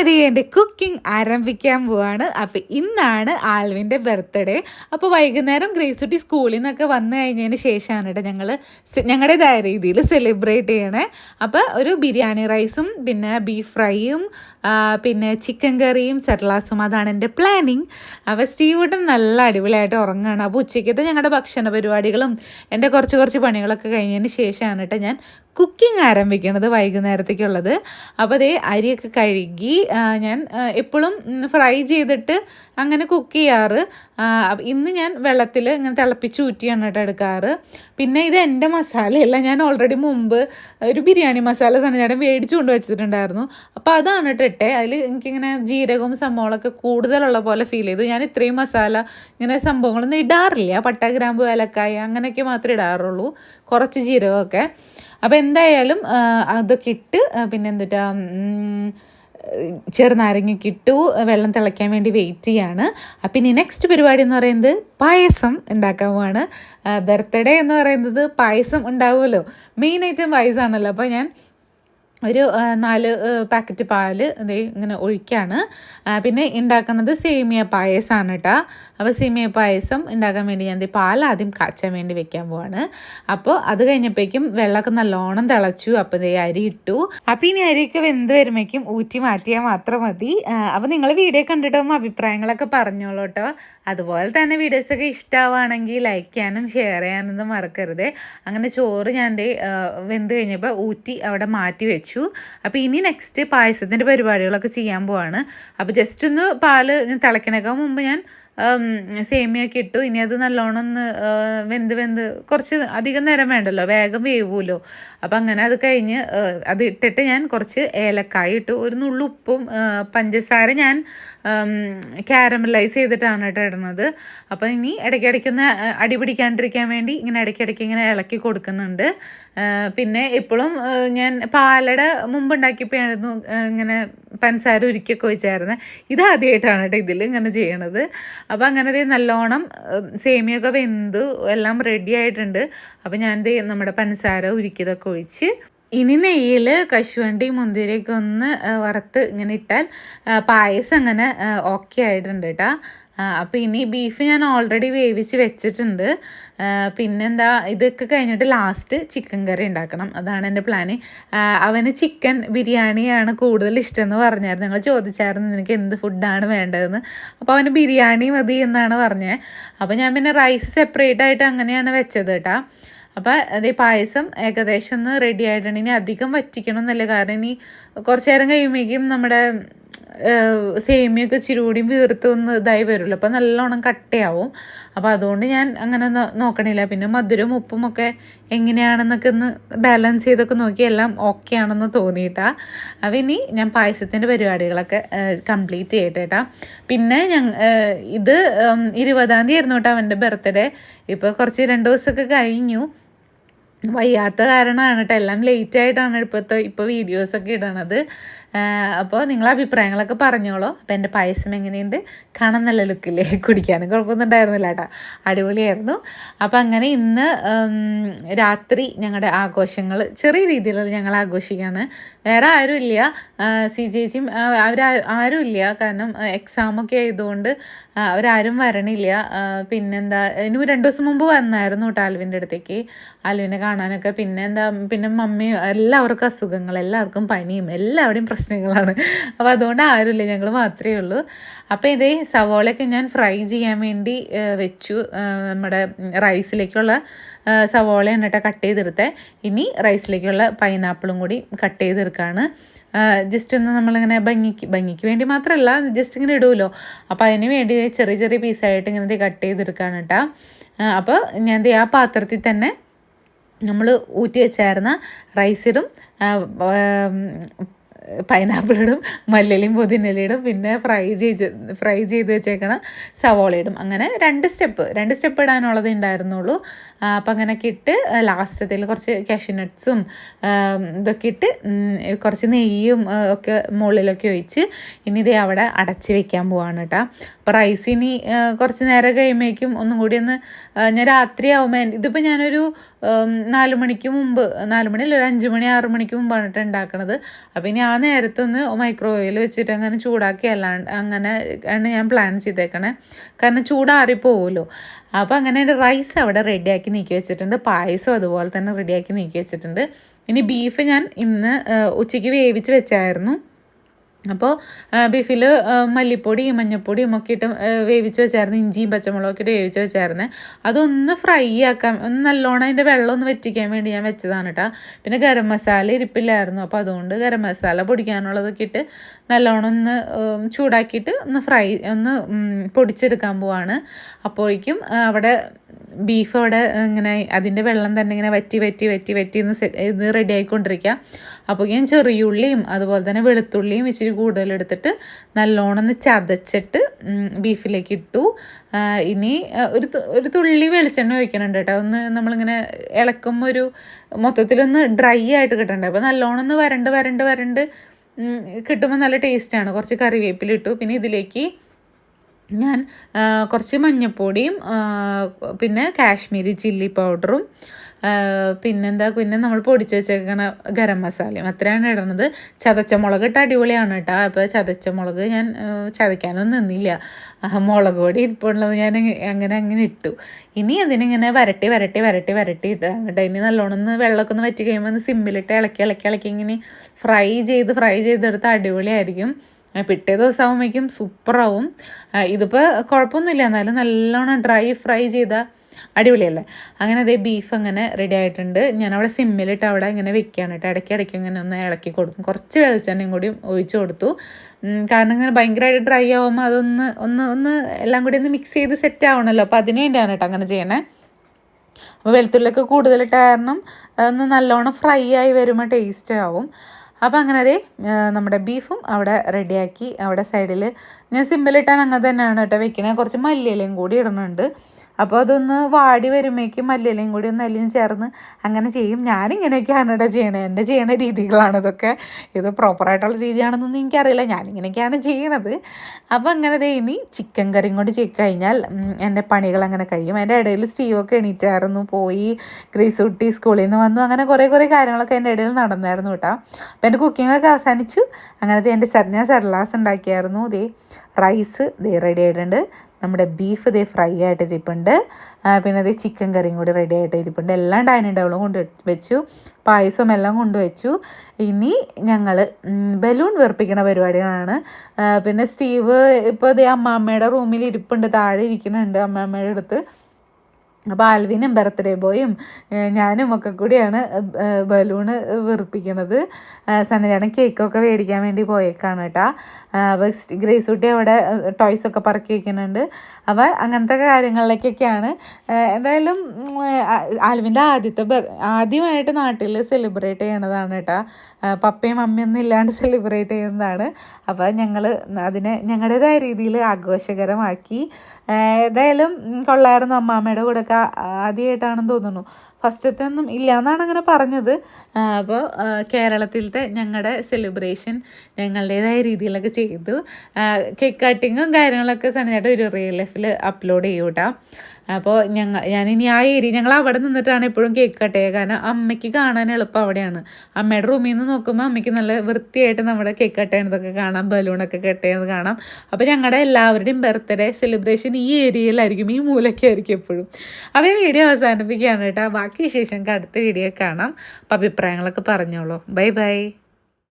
ഇത് എന്റെ കുക്കിംഗ് ആരംഭിക്കാൻ പോവാണ്. അപ്പോൾ ഇന്നാണ് ആൽവിന്റെ ബർത്ത്ഡേ അപ്പോൾ വൈകുന്നേരം ഗ്രേസുട്ടി സ്കൂളിൽ നിന്നൊക്കെ വന്നു കഴിഞ്ഞതിന് ശേഷമാണ് കേട്ടോ ഞങ്ങൾ ഞങ്ങളുടേതായ രീതിയിൽ സെലിബ്രേറ്റ് ചെയ്യണേ. അപ്പോൾ ഒരു ബിരിയാണി റൈസും പിന്നെ ബീഫ് ഫ്രൈയും പിന്നെ ചിക്കൻ കറിയും സെർലാസും അതാണ് എന്റെ പ്ലാനിങ് അപ്പോൾ സ്റ്റീവുട്ടൻ നല്ല അടിപൊളിയായിട്ട് ഉറങ്ങുകയാണ് അപ്പോൾ ഉച്ചയ്ക്കത്തെ ഞങ്ങളുടെ ഭക്ഷണ പരിപാടികളും എന്റെ കുറച്ച് കുറച്ച് പണികളൊക്കെ കഴിഞ്ഞതിന് ശേഷമാണ് കേട്ടോ ഞാൻ കുക്കിംഗ് ആരംഭിക്കണത് വൈകുന്നേരത്തേക്കുള്ളത്. അപ്പോൾ അതേ അരിയൊക്കെ കഴുകി ഞാൻ എപ്പോഴും ഫ്രൈ ചെയ്തിട്ട് അങ്ങനെ കുക്ക് ചെയ്യാറ്. ഇന്ന് ഞാൻ വെള്ളത്തിൽ ഇങ്ങനെ തിളപ്പിച്ച് ഊറ്റിയാണ് കേട്ടോ എടുക്കാറ്. പിന്നെ ഇത് എന്റെ മസാലയല്ല ഞാൻ ഓൾറെഡി മുമ്പ് ഒരു ബിരിയാണി മസാല സനചേട്ടൻ മേടിച്ചു കൊണ്ട് വെച്ചിട്ടുണ്ടായിരുന്നു. അപ്പോൾ അതാണ് കേട്ടോ ഇട്ടേ. അതിൽ എനിക്കിങ്ങനെ ജീരകവും സംഭവങ്ങളൊക്കെ കൂടുതലുള്ള പോലെ ഫീൽ ചെയ്തു. ഞാൻ ഇത്രയും മസാല ഇങ്ങനെ സംഭവങ്ങളൊന്നും ഇടാറില്ല. പട്ട ഗ്രാമ്പ് ഏലക്കായ അങ്ങനെയൊക്കെ മാത്രമേ ഇടാറുള്ളൂ. കുറച്ച് ജീരകമൊക്കെ. അപ്പോൾ എന്തായാലും അതൊക്കെ ഇട്ട് പിന്നെ ചെറുനാരങ്ങയൊക്കെ ഇട്ടു വെള്ളം തിളയ്ക്കാൻ വേണ്ടി വെയിറ്റ് ചെയ്യാണ്. അപ്പം ഇനി നെക്സ്റ്റ് പരിപാടി എന്ന് പറയുന്നത് പായസം ഉണ്ടാക്കാൻ പോവാണ് ബർത്ത്ഡേ എന്ന് പറയുന്നത് പായസം ഉണ്ടാവുമല്ലോ. മെയിൻ ഐറ്റം പായസമാണല്ലോ അപ്പോൾ ഞാൻ ഒരു നാല് പാക്കറ്റ് പാൽ ദേ ഇങ്ങനെ ഒഴിക്കുകയാണ് പിന്നെ ഉണ്ടാക്കുന്നത് സേമിയ പായസമാണ് കേട്ടോ അപ്പോൾ സേമിയ പായസം ഉണ്ടാക്കാൻ വേണ്ടി ഞാൻ പാൽ ആദ്യം കാച്ചാൻ വേണ്ടി വെക്കാൻ പോവാണ്. അപ്പോൾ അത് കഴിഞ്ഞപ്പോഴേക്കും വെള്ളമൊക്കെ നല്ലോണം തിളച്ചു. അപ്പോൾ ഇതേ അരി ഇട്ടു. അപ്പോൾ ഇനി അരിയൊക്കെ വെന്ത് വരുമ്പോഴേക്കും ഊറ്റി മാറ്റിയാൽ മാത്രം മതി. അപ്പോൾ നിങ്ങൾ വീഡിയോ കണ്ടിട്ടും അഭിപ്രായങ്ങളൊക്കെ പറഞ്ഞോളൂ കേട്ടോ അതുപോലെ തന്നെ വീഡിയോസൊക്കെ ഇഷ്ടമാവുകയാണെങ്കിൽ ലൈക്ക് ചെയ്യാനും ഷെയർ ചെയ്യാനൊന്നും മറക്കരുത്. അങ്ങനെ ചോറ് ഞാൻ വെന്ത് കഴിഞ്ഞപ്പോൾ ഊറ്റി അവിടെ മാറ്റി വെച്ചു. അപ്പോൾ ഇനി നെക്സ്റ്റ് പായസത്തിന്റെ പരിപാടികളൊക്കെ ചെയ്യാൻ പോവാണ്. അപ്പോൾ ജസ്റ്റ് ഒന്ന് പാൽ ഞാൻ തിളക്കണേക്കാൾ മുമ്പ് ഞാൻ സേമിയൊക്കെ ഇട്ടു. ഇനി അത് നല്ലോണം ഒന്ന് വെന്ത് വെന്ത് കുറച്ച് അധികം നേരം വേണ്ടല്ലോ. വേഗം വേവുമല്ലോ. അപ്പം അങ്ങനെ അത് കഴിഞ്ഞ് അത് ഇട്ടിട്ട് ഞാൻ കുറച്ച് ഏലക്കായ ഇട്ടു. ഒരു നുള്ളുപ്പും പഞ്ചസാര ഞാൻ ക്യാരമലൈസ് ചെയ്തിട്ടാണ് കേട്ടോ ഇടുന്നത്. അപ്പോൾ ഇനി ഇടയ്ക്കിടയ്ക്കൊന്ന് അടി പിടിക്കാണ്ടിരിക്കാൻ വേണ്ടി ഇങ്ങനെ ഇടയ്ക്കിടയ്ക്ക് ഇങ്ങനെ ഇളക്കി കൊടുക്കുന്നുണ്ട്. പിന്നെ ഇപ്പോഴും ഞാൻ പാലട മുമ്പ് ഉണ്ടാക്കിയപ്പോഴായിരുന്നു ആ, ഇങ്ങനെ പഞ്ചസാര ഉരുക്കിയൊക്കെ വെച്ചായിരുന്നത് ഇതാദ്യമായിട്ടാണ് കേട്ടോ ഇതിൽ ഇങ്ങനെ ചെയ്യണത്. അപ്പോൾ ദേ നല്ലോണം സേമിയൊക്കെ വെന്തു എല്ലാം റെഡി ആയിട്ടുണ്ട്. അപ്പോൾ ഞാനിത് നമ്മുടെ പഞ്ചസാര ഉരുക്കിയതൊക്കെ ഒഴിച്ച് ഇനി നെയ്യിൽ കശുവണ്ടി മുന്തിരിയൊക്കെ ഒന്ന് വറുത്ത് ഇങ്ങനെ ഇട്ടാൽ പായസം അങ്ങനെ ഓക്കെ ആയിട്ടുണ്ട് കേട്ടോ അപ്പോൾ ഇനി ബീഫ് ഞാൻ ഓൾറെഡി വേവിച്ച് വെച്ചിട്ടുണ്ട്. പിന്നെന്താ ഇതൊക്കെ കഴിഞ്ഞിട്ട് ലാസ്റ്റ് ചിക്കൻ കറി ഉണ്ടാക്കണം. അതാണ് എന്റെ പ്ലാന് അവന് ചിക്കൻ ബിരിയാണിയാണ് കൂടുതൽ ഇഷ്ടം എന്ന് പറഞ്ഞായിരുന്നു. ഞങ്ങൾ ചോദിച്ചായിരുന്നു നിനക്ക് എന്ത് ഫുഡാണ് വേണ്ടതെന്ന്. അപ്പോൾ അവന് ബിരിയാണി മതി എന്നാണ് പറഞ്ഞത് അപ്പോൾ ഞാൻ പിന്നെ റൈസ് സെപ്പറേറ്റ് ആയിട്ട് അങ്ങനെയാണ് വെച്ചത് കേട്ടോ അപ്പോൾ അതേ പായസം ഏകദേശം ഒന്ന് റെഡി ആയിട്ടുണ്ട്. ഇനി അധികം വറ്റിക്കണം എന്നല്ല കാരണം ഇനി കുറച്ച് നേരം കഴിയുമ്പോഴേക്കും നമ്മുടെ സേമിയൊക്കെ ചിരുകൂടി കൂടി വീർത്ത് ഒന്ന് ഇതായി വരുമല്ലോ. അപ്പോൾ നല്ലോണം കട്ടയാവും. അപ്പോൾ അതുകൊണ്ട് ഞാൻ അങ്ങനെ നോക്കണില്ല. പിന്നെ മധുരവും ഉപ്പും ഒക്കെ എങ്ങനെയാണെന്നൊക്കെ ഒന്ന് ബാലൻസ് ചെയ്തൊക്കെ നോക്കി എല്ലാം ഓക്കെ ആണെന്ന് തോന്നിയിട്ടാ. അപ്പോൾ ഇനി ഞാൻ പായസത്തിന്റെ പരിപാടികളൊക്കെ കംപ്ലീറ്റ് ചെയ്യട്ടേട്ടാ പിന്നെ ഞങ്ങ ഇത് ഇരുപതാം തീയതി ആയിരുന്നു കേട്ടോ അവന്റെ ബർത്ത്ഡേ ഇപ്പോൾ കുറച്ച് രണ്ട് ദിവസമൊക്കെ കഴിഞ്ഞു. വയ്യാത്ത കാരണമാണ് കേട്ടോ. എല്ലാം ലേറ്റ് ആയിട്ടാണ് ഇപ്പോഴത്തെ ഇപ്പോൾ വീഡിയോസൊക്കെ ഇടണത്. അപ്പോൾ നിങ്ങൾ അഭിപ്രായങ്ങളൊക്കെ പറഞ്ഞോളൂ. അപ്പോൾ എന്റെ പായസം എങ്ങനെയുണ്ട്? കാണാൻ നല്ല ലുക്കില്ലേ? കുടിക്കാനും കുഴപ്പമൊന്നും ഉണ്ടായിരുന്നില്ല കേട്ടോ. അടിപൊളിയായിരുന്നു. അപ്പോൾ അങ്ങനെ ഇന്ന് രാത്രി ഞങ്ങളുടെ ആഘോഷങ്ങൾ ചെറിയ രീതിയിലുള്ള ഞങ്ങൾ ആഘോഷിക്കുകയാണ്. വേറെ ആരുമില്ല. സി ചേച്ചിയും അവർ ആരും ഇല്ല കാരണം എക്സാമൊക്കെ ആയതുകൊണ്ട് അവരാരും വരണില്ല. പിന്നെന്താ ഇനി രണ്ട് ദിവസം മുമ്പ് വന്നായിരുന്നു കേട്ടോ ആൽവിന്റെ അടുത്തേക്ക്. ആൽവിനെ കാണാനൊക്കെ. പിന്നെന്താ പിന്നെ മമ്മിയും എല്ലാവർക്കും അസുഖങ്ങൾ എല്ലാവർക്കും പനിയും എല്ലാവരുടെയും പ്രശ്നങ്ങളാണ്. അപ്പോൾ അതുകൊണ്ട് ആരുമില്ല ഞങ്ങൾ മാത്രമേ ഉള്ളൂ. അപ്പോൾ ഇതേ സവോളയൊക്കെ ഞാൻ ഫ്രൈ ചെയ്യാൻ വേണ്ടി വെച്ചു. നമ്മുടെ റൈസിലേക്കുള്ള സവോള സവോളയാണ് കേട്ടോ ചെയ്തെടുത്തെ. ഇനി റൈസിലേക്കുള്ള പൈനാപ്പിളും കൂടി കട്ട് ചെയ്തെടുക്കുകയാണ് ജസ്റ്റ് ഒന്ന് നമ്മളിങ്ങനെ ഭംഗിക്ക് ഭംഗിക്ക് വേണ്ടി മാത്രമല്ല ജസ്റ്റ് ഇങ്ങനെ ഇടുമല്ലോ അപ്പോൾ അതിന് വേണ്ടി ചെറിയ ചെറിയ പീസായിട്ട് ഇങ്ങനെ കട്ട് ചെയ്തെടുക്കുകയാണ് കേട്ടോ. അപ്പോൾ ഞാൻ ആ പാത്രത്തിൽ തന്നെ നമ്മൾ ഊറ്റി വെച്ചായിരുന്ന റൈസിടും പൈനാപ്പിൾ ഇടും മല്ലിയിലും പുതിനയിലിടും പിന്നെ ഫ്രൈ ചെയ്ത് ഫ്രൈ ചെയ്ത് വെച്ചേക്കണ സവോള ഇടും അങ്ങനെ രണ്ട് സ്റ്റെപ്പ് രണ്ട് സ്റ്റെപ്പ് ഇടാനുള്ളത് ഉണ്ടായിരുന്നുള്ളൂ. അപ്പം അങ്ങനെയൊക്കെ ഇട്ട് ലാസ്റ്റത്തിൽ കുറച്ച് കാഷ്യൂനട്ട്സും ഇതൊക്കെ ഇട്ട് കുറച്ച് നെയ്യും ഒക്കെ മുകളിലൊക്കെ ഒഴിച്ച് ഇനി ഇതേ അവിടെ അടച്ച് വെക്കാൻ പോവാണ് കേട്ടോ അപ്പോൾ റൈസ് ഇനി കുറച്ച് നേരം കഴിയുമ്പോഴേക്കും ഒന്നും കൂടി ഒന്ന് ഞാൻ രാത്രിയാവുമ്പോൾ ഇതിപ്പോൾ ഞാനൊരു നാല് മണിക്ക് മുമ്പ് നാല് മണി അല്ല ഒരു അഞ്ച് മണി ആറ് മണിക്ക് മുമ്പാണ് കേട്ടോ ഉണ്ടാക്കണത്. അപ്പോൾ ഇനി ആ നേരത്തൊന്ന് മൈക്രോവേവിൽ വെച്ചിട്ട് അങ്ങനെ ചൂടാക്കി അല്ലാണ്ട് അങ്ങനെ ആണ് ഞാൻ പ്ലാൻ ചെയ്തേക്കണേ. കാരണം ചൂടാറിപ്പോവുമല്ലോ അപ്പോൾ അങ്ങനെ എന്റെ റൈസ് അവിടെ റെഡിയാക്കി നീക്കി വെച്ചിട്ടുണ്ട്. പായസം അതുപോലെ തന്നെ റെഡിയാക്കി നീക്കി വെച്ചിട്ടുണ്ട്. ഇനി ബീഫ് ഞാൻ ഇന്ന് ഉച്ചയ്ക്ക് വേവിച്ച് വെച്ചായിരുന്നു. അപ്പോൾ ബീഫിൽ മല്ലിപ്പൊടി മഞ്ഞൾപ്പൊടിയും ഒക്കെ ഇട്ട് വേവിച്ച് വെച്ചായിരുന്നു ഇഞ്ചിയും പച്ചമുളകൊക്കെ ഇട്ട് വേവിച്ച് വെച്ചായിരുന്നു. അതൊന്ന് ഫ്രൈ ആക്കാൻ ഒന്ന് നല്ലോണം അതിന്റെ വെള്ളം ഒന്ന് വറ്റിക്കാൻ വേണ്ടി ഞാൻ വെച്ചതാണ് കേട്ടോ പിന്നെ ഗരം മസാല ഇരിപ്പില്ലായിരുന്നു. അപ്പോൾ അതുകൊണ്ട് ഗരം മസാല പൊടിക്കാനുള്ളതൊക്കെ ഇട്ട് നല്ലോണം ഒന്ന് ചൂടാക്കിയിട്ട് ഒന്ന് ഫ്രൈ ഒന്ന് പൊടിച്ചെടുക്കാൻ പോവാണ്. അപ്പോഴേക്കും അവിടെ ബീഫ് അവിടെ ഇങ്ങനെ അതിന്റെ വെള്ളം തന്നെ ഇങ്ങനെ വറ്റി വറ്റി വറ്റി വറ്റി ഇന്ന് ഇന്ന് റെഡി ആയിക്കൊണ്ടിരിക്കുക അപ്പോൾ ഞാൻ ചെറിയുള്ളിയും അതുപോലെ തന്നെ വെളുത്തുള്ളിയും ഇച്ചിരി കൂടുതൽ എടുത്തിട്ട് നല്ലോണം ഒന്ന് ചതച്ചിട്ട് ബീഫിലേക്ക് ഇട്ടു. ഇനി ഒരു ഒരു തുള്ളി വെളിച്ചെണ്ണ ഒഴിക്കണുണ്ട് കേട്ടോ. ഒന്ന് നമ്മളിങ്ങനെ ഇളക്കുമ്പോൾ ഒരു മൊത്തത്തിലൊന്ന് ഡ്രൈ ആയിട്ട് കിട്ടണ്ടേ. അപ്പോൾ നല്ലോണം ഒന്ന് വരണ്ട് വരണ്ട് വരണ്ട് കിട്ടുമ്പോൾ നല്ല ടേസ്റ്റാണ് കുറച്ച് കറിവേപ്പിലിട്ടു പിന്നെ ഇതിലേക്ക് ഞാൻ കുറച്ച് മഞ്ഞപ്പൊടിയും പിന്നെ കാശ്മീരി ചില്ലി പൗഡറും പിന്നെന്താ പിന്നെ നമ്മൾ പൊടിച്ച് വെച്ചേക്കണ ഗരം മസാലയും. അത്രയാണ് ഇടണത്. ചതച്ച മുളക് ഇട്ട് അടിപൊളിയാണ് കേട്ടോ. അപ്പോൾ ചതച്ച മുളക് ഞാൻ ചതയ്ക്കാനൊന്നും നിന്നില്ല. മുളക് പൊടി ഇരിപ്പുള്ളത് ഞാൻ അങ്ങനെ അങ്ങനെ ഇട്ടു. ഇനി അതിനിങ്ങനെ വരട്ടി വരട്ടി വരട്ടി വരട്ടി ഇട്ടാണ് കേട്ടോ ഇനി നല്ലോണം ഒന്ന് വെള്ളമൊക്കെ ഒന്ന് വറ്റി കഴിയുമ്പോൾ ഒന്ന് സിമ്മിലിട്ട് ഇളക്കി ഇളക്കി ഇളക്കി ഇങ്ങനെ ഫ്രൈ ചെയ്ത് ഫ്രൈ ചെയ്തെടുത്ത് അടിപൊളിയായിരിക്കും. പിറ്റേ ദിവസം ആകുമ്പോഴേക്കും സൂപ്പറാവും ഇതിപ്പോൾ കുഴപ്പമൊന്നുമില്ല എന്നാലും നല്ലോണം ഡ്രൈ ഫ്രൈ ചെയ്ത അടിപൊളിയല്ലേ? അങ്ങനെ അതേ ബീഫ് അങ്ങനെ റെഡി ആയിട്ടുണ്ട്. ഞാൻ അവിടെ സിമ്മിലിട്ട് അവിടെ ഇങ്ങനെ വെക്കുകയാണ് കേട്ടോ. ഇടയ്ക്ക് ഇടയ്ക്ക് ഇങ്ങനെ ഒന്ന് ഇളക്കി കൊടുക്കും. കുറച്ച് വെളിച്ചെണ്ണയും കൂടി ഒഴിച്ചു കൊടുത്തു. കാരണം ഇങ്ങനെ ഭയങ്കരമായിട്ട് ഡ്രൈ ആകുമ്പോൾ അതൊന്ന് ഒന്ന് ഒന്ന് എല്ലാം കൂടി ഒന്ന് മിക്സ് ചെയ്ത് സെറ്റ് ആവണമല്ലോ അപ്പോൾ അതിന് വേണ്ടിയാണ് കേട്ടോ അങ്ങനെ ചെയ്യണേ. അപ്പോൾ വെളുത്തുള്ളിയൊക്കെ കൂടുതലിട്ട് കാരണം ഒന്ന് നല്ലോണം ഫ്രൈ ആയി വരുമ്പോൾ ടേസ്റ്റ് ആവും. അപ്പോൾ അങ്ങനെ അതേ നമ്മുടെ ബീഫും അവിടെ റെഡിയാക്കി അവിടെ സൈഡിൽ ഞാൻ സിമ്പിളിട്ടാൻ അങ്ങനെ തന്നെയാണ് കേട്ടോ വെക്കണേ. കുറച്ച് മല്ലിയിലയും കൂടി ഇടുന്നുണ്ട് അപ്പോൾ അതൊന്ന് വാടി വരുമ്പോഴേക്കും മല്ലിയിലയും കൂടി ഒന്ന് അലിയും ചേർന്ന് അങ്ങനെ ചെയ്യും. ഞാനിങ്ങനെയൊക്കെയാണ് ഇവിടെ ചെയ്യണത് എന്റെ ചെയ്യണ രീതികളാണ് ഇതൊക്കെ. ഇത് പ്രോപ്പറായിട്ടുള്ള രീതിയാണെന്നൊന്നും എനിക്കറിയില്ല. ഞാനിങ്ങനെയൊക്കെയാണ് ചെയ്യണത്. അപ്പോൾ അങ്ങനെ ഇനി ചിക്കൻ കറിയും കൊണ്ട് ചെയ്ത് കഴിഞ്ഞാൽ എന്റെ പണികൾ അങ്ങനെ കഴിയും. അതിന്റെ ഇടയിൽ സ്റ്റീവൊക്കെ എണീറ്റായിരുന്നു. പോയി ഗ്രീസ് കുട്ടി സ്കൂളിൽ നിന്ന് വന്നു. അങ്ങനെ കുറേ കുറേ കാര്യങ്ങളൊക്കെ എന്റെ ഇടയിൽ നടന്നായിരുന്നു കേട്ടോ അപ്പോൾ എന്റെ കുക്കിങ്ങൊക്കെ അവസാനിച്ചു. അങ്ങനത്തെ എന്റെ സർ ഞാൻ സർലാസ് ഉണ്ടാക്കിയായിരുന്നു. ദേ റൈസ് ദേ റെഡി ആയിട്ടുണ്ട്. നമ്മുടെ ബീഫ് ദേ ഫ്രൈ ആയിട്ട് ഇരിപ്പുണ്ട് പിന്നെ അതേ ചിക്കൻ കറിയും കൂടി റെഡി ആയിട്ട് ഇരിപ്പുണ്ട് എല്ലാം ഡൈനിങ് ടേബിളും കൊണ്ട് വെച്ചു. പായസവും എല്ലാം കൊണ്ടുവച്ചു ഇനി ഞങ്ങൾ ബലൂൺ വീർപ്പിക്കുന്ന പരിപാടികളാണ്. പിന്നെ സ്റ്റീവ് ഇപ്പോൾ ദേ അമ്മാമ്മയുടെ റൂമിൽ ഇരിപ്പുണ്ട്. താഴെ ഇരിക്കുന്നുണ്ട് അമ്മാമ്മയുടെ അടുത്ത്. അപ്പോൾ ആൽവിനും ബർത്ത്ഡേ ബോയും ഞാനും ഒക്കെ കൂടിയാണ് ബലൂണ് വീർപ്പിക്കണത്. സന്നചേട്ടൻ കേക്കൊക്കെ മേടിക്കാൻ വേണ്ടി പോയേക്കാണ് കേട്ടോ. അപ്പോൾ ഗ്രേസ് കുട്ടി അവിടെ ടോയ്സ് ഒക്കെ പറക്കി വെക്കുന്നുണ്ട്. അപ്പോൾ അങ്ങനത്തെ കാര്യങ്ങളിലേക്കൊക്കെയാണ്. എന്തായാലും ആൽവിന്റെ ആദ്യത്തെ ആദ്യമായിട്ട് നാട്ടിൽ സെലിബ്രേറ്റ് ചെയ്യണതാണ് കേട്ടോ. പപ്പയും മമ്മിയൊന്നും ഇല്ലാണ്ട് സെലിബ്രേറ്റ് ചെയ്യുന്നതാണ്. അപ്പോൾ ഞങ്ങൾ അതിനെ ഞങ്ങളുടേതായ രീതിയിൽ ആഘോഷകരമാക്കി ഏതായാലും കൊള്ളായിരുന്നു അമ്മാമ്മയുടെ കൂടെ ഒക്കെ ആദ്യമായിട്ടാണെന്ന് തോന്നുന്നു. ഫസ്റ്റത്തെ ഒന്നും ഇല്ല എന്നാണ് അങ്ങനെ പറഞ്ഞത് അപ്പോൾ കേരളത്തിലത്തെ ഞങ്ങളുടെ സെലിബ്രേഷൻ ഞങ്ങളുടേതായ രീതിയിലൊക്കെ ചെയ്തു. കേക്ക് കട്ടിങ്ങും കാര്യങ്ങളൊക്കെ സനചേട്ടൻ ഒരു റിയൽ ലൈഫിൽ അപ്ലോഡ് ചെയ്യും കേട്ടോ അപ്പോൾ ഞങ്ങൾ ഞാനിനി ആ ഏരിയ ഞങ്ങൾ അവിടെ നിന്നിട്ടാണ് എപ്പോഴും കേക്ക് കാരണം അമ്മയ്ക്ക് കാണാൻ എളുപ്പം അവിടെയാണ്. അമ്മയുടെ റൂമിൽ നിന്ന് നോക്കുമ്പോൾ അമ്മയ്ക്ക് നല്ല വൃത്തിയായിട്ട് നമ്മുടെ കേക്ക് ചെയ്യുന്നതൊക്കെ കാണാം ബലൂണൊക്കെ കട്ട് ചെയ്യുന്നത് കാണാം. അപ്പോൾ ഞങ്ങളുടെ എല്ലാവരുടെയും ബർത്ത്ഡേ സെലിബ്രേഷൻ ഈ ഏരിയയിലായിരിക്കും ഈ മൂലയ്ക്കായിരിക്കും എപ്പോഴും. അപ്പോൾ വീഡിയോ അവസാനിപ്പിക്കുകയാണ് കേട്ടോ. ബാക്കി വിശേഷം അടുത്ത വീഡിയോ കാണാം. അപ്പോൾ അഭിപ്രായങ്ങളൊക്കെ പറഞ്ഞോളൂ. Bye bye.